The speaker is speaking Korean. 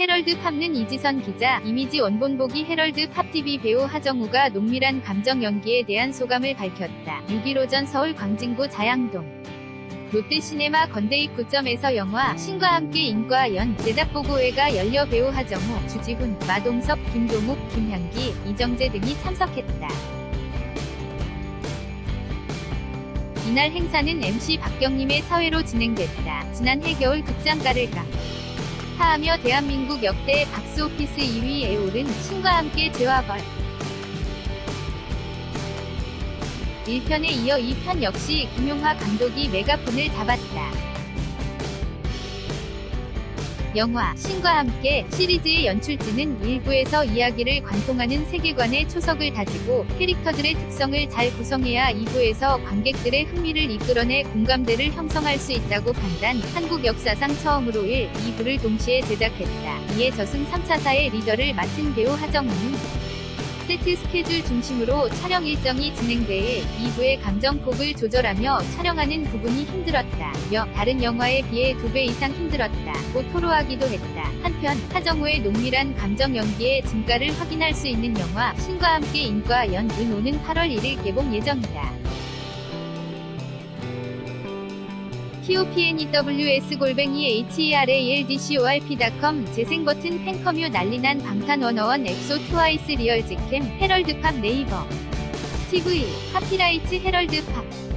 헤럴드 팝는 이지선 기자, 이미지 원본보기 헤럴드 팝TV 배우 하정우가 농밀한 감정 연기에 대한 소감을 밝혔다. 6.15전 서울 광진구 자양동. 롯데시네마 건대 입구점에서 영화 신과 함께 인과 연 제작보고회가 열려 배우 하정우, 주지훈, 마동섭, 김동욱, 김향기, 이정재 등이 참석했다. 이날 행사는 MC 박경림의 사회로 진행됐다. 지난해 겨울 극장가를 가 하하며 대한민국 역대 박스오피스 2위에 오른 신과 함께 벌 1편에 이어 2편 역시 김용화 감독이 메가폰을 잡았다. 영화 신과 함께 시리즈의 연출진은 1부에서 이야기를 관통하는 세계관의 초석을 다지고 캐릭터들의 특성을 잘 구성해야 2부에서 관객들의 흥미를 이끌어내 공감대를 형성할 수 있다고 판단. 한국 역사상 처음으로 1, 2부를 동시에 제작했다. 이에 저승 3차사의 리더를 맡은 배우 하정우는 세트 스케줄 중심으로 촬영 일정이 진행돼 2부의 감정폭을 조절하며 촬영하는 부분이 힘들었다. 며 다른 영화에 비해 2배 이상 힘들었다. 고 토로하기도 했다. 한편 하정우의 농밀한 감정 연기의 증가를 확인할 수 있는 영화 신과 함께 인과 연은 오는 8월 1일 개봉 예정이다. Topnews heraldcorp.com 재생버튼 팬커뮤 난리난 방탄원어원 엑소 트와이스 리얼즈캠 헤럴드팝 네이버 TV 카피라이츠 헤럴드팝